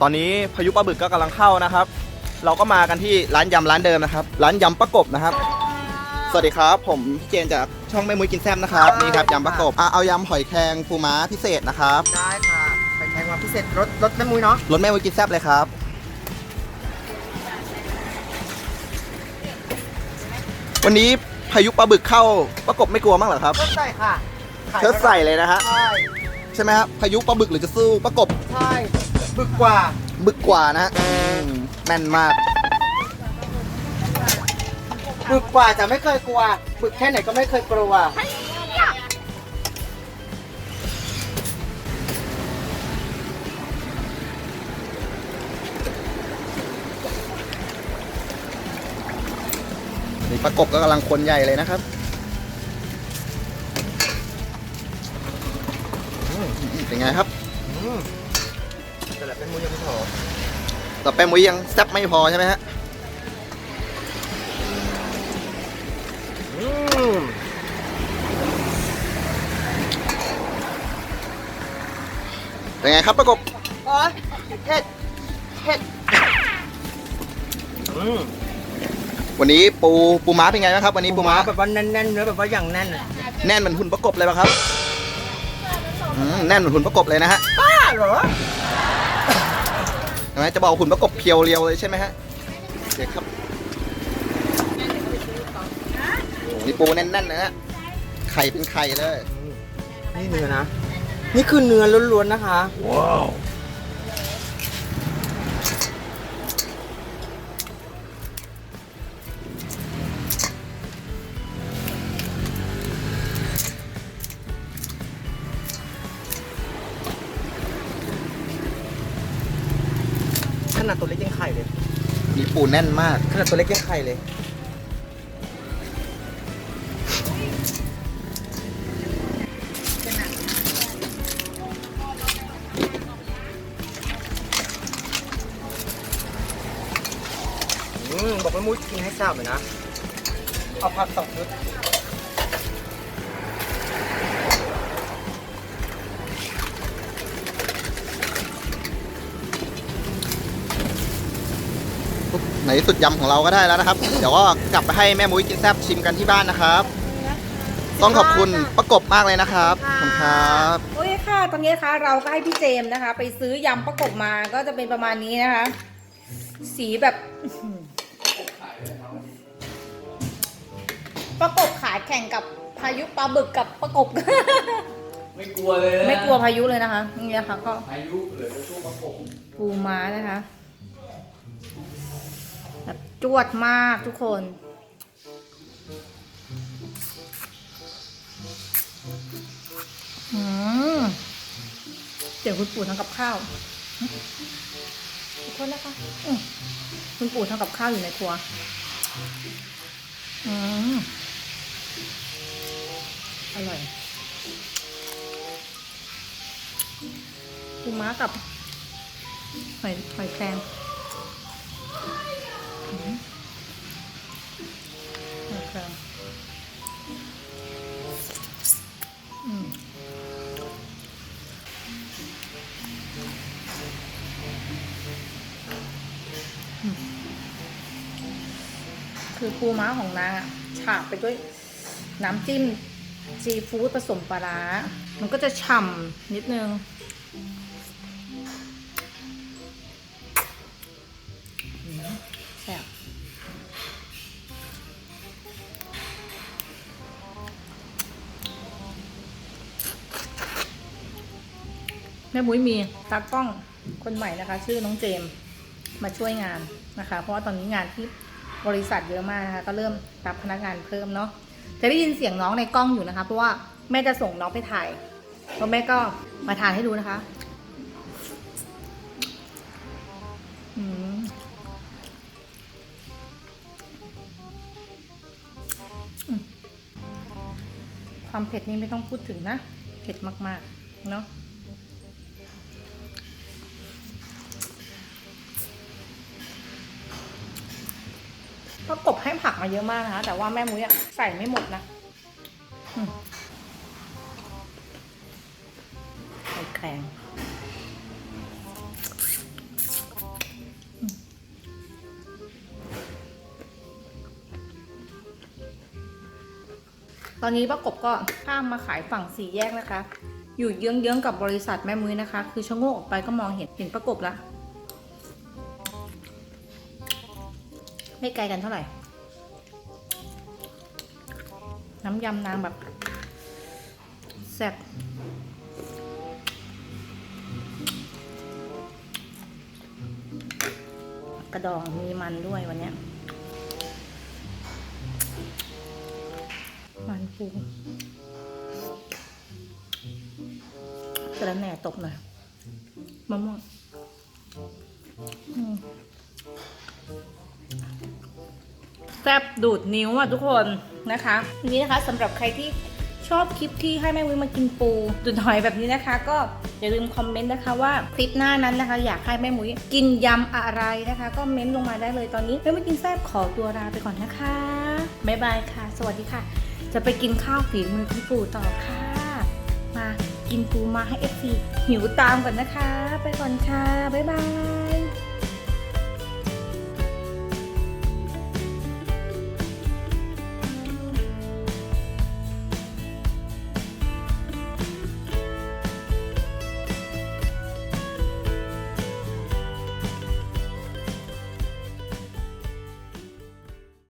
ตอนนี้พายุปลาบึกก็กำลังเข้านะครับ เราก็มากันที่ร้านยำร้านเดิมนะครับ ร้านยำประกบนะครับ สวัสดีครับ ผมพี่เจนจากช่องแม่มุ้ยกินแซ่บนะครับ นี่ครับยำประกบอะเอายำหอยแครงปูม้าพิเศษนะครับได้ค่ะไปแข่งมาพิเศษรถรถแม่มุ้ยเนาะรสแม่มุ้ยกินแซ่บเลยครับ วันนี้พายุปลาบึกเข้าประกบไม่กลัวมั้างเหรอครับรถใส่ค่ะขายเชิดใส่เลยนะฮะ ใช่ใช่ไหมครับพายุปลาบึกหรือจะสู้ประกบใช่บึกกว่า บึกกว่านะฮะอืมแน่นมาก บึกกว่าจะไม่เคยกลัว บึกแค่ไหนก็ไม่เคยกลัว นี่ประกบก็กำลังคนใหญ่เลยนะครับอืม เป็นไงครับอืมแต่ละเป็นมุ้ยยังไม่พอต่อแป้มุ้ยยังแซ่บไม่พอใช่ไหมฮะอืมเป็นไงครับประกบโอ๊ยเผ็ดเผ็ดอืมวันนี้ปูปูม้าเป็นไงบ้างครับ วันนี้ปูม้าแบบว่าแน่นๆเนื้อแบบว่าอย่างแน่นอะแน่นเหมือนหุ่นประกบเลยป่ะครับ อืมแน่นเหมือนหุ่นประกบเลยนะฮะบ้าเหรอใช่ไหมจะบอกหุ่นประกบเพียวเรียวเลยใช่ไหมฮะเด็กครับโอ้โหนี่ปูแน่นๆนะฮะไข่เป็นไข่เลย นี่เนื้อนะ นี่คือเนื้อล้วนๆนะคะ ว้าว นาดตัวเล็กยังไข่เลยนี่ปูแน่นมาก ขนาดตัวเล็กยังไข่เลย อืม บอกไม่มุ้ยกินให้ทราบเลยนะ เอาผักสองชุด ในที่สุดยำของเราก็ได้แล้วนะครับ เดี๋ยวก็กลับไปให้แม่มุ้ยกินแซ่บชิมกันที่บ้านนะครับ ต้องขอบคุณประกบมากเลยนะครับขอบคุณครับโอเคค่ะ ตอนนี้นะคะเราก็ให้พี่เจมส์นะคะ ไปซื้อยำประกบมาก็จะเป็นประมาณนี้นะคะ สีแบบอื้อหือประกบขายแข่งกับพายุปลาบึกกับประกบ ไม่กลัวเลยนะไม่กลัวพายุเลยนะคะนี่นะคะก็พายุเหลือจะสู้ประกบปูม้านะคะแบบ จวดมากทุกคน เดี๋ยวคุณปู่ทำกับข้าวทุกคนนะคะคุณปู่ทำกับข้าวอยู่ในครัว อืมอร่อยปูม้ากับหอยหอยแครง คือืมคือปูม้าของนางอะฉาบไปด้วยน้ำจิ้มซีฟู้ดผสมปลาร้า มันก็จะฉ่ำนิดนึง แม่บุ้ยมีตากล้องคนใหม่นะคะ ชื่อน้องเจมมาช่วยงานนะคะ เพราะว่าตอนนี้งานที่บริษัทเยอะมากนะคะ ก็เริ่มรับพนักงานเพิ่มเนาะจะได้ยินเสียงน้องในกล้องอยู่นะคะ เพราะว่าแม่จะส่งน้องไปถ่ายแล้วแม่ก็มาทานให้ดูนะคะความเผ็ดนี่ไม่ต้องพูดถึงนะ เผ็ดมาก ๆ เนาะ พ่อกบให้ผักมาเยอะมากนะคะแต่ว่าแม่มุ้ยอะใส่ไม่หมดนะใส่แข็งตอนนี้ป้ากบก็ข้ามมาขายฝั่งสี่แยกนะคะ อยู่เยื้องๆกับบริษัทแม่มุ้ยนะคะ คือชะโงกออกไปก็มองเห็นเห็นประกบแล้ว ไม่ไกลกันเท่าไหร่ น้ำยำนางแบบแซ่บกระดองมีมันด้วยวันนี้มันปูกระแหน่ตกหน่อยมะม่วง แซ่บดูดนิ้วอะทุกคนนะคะนี้นะคะสำหรับใครที่ชอบคลิปที่ให้แม่วิมากินปูดูดหอยแบบนี้นะคะ ก็อย่าลืมคอมเมนต์นะคะว่าคลิปหน้านั้นนะคะ อยากให้แม่หมุยกินยำอะไรนะคะ ก็เม้นต์ลงมาได้เลยตอนนี้แม่หมุยกินแซ่บขอตัวลาไปก่อนนะคะบ๊ายบายค่ะ สวัสดีค่ะ จะไปกินข้าวฝีมือคุณปู่ต่อค่ะ มากินปูมาให้เอฟซีหิวตามก่อนนะคะ ไปก่อนค่ะบ๊ายบาย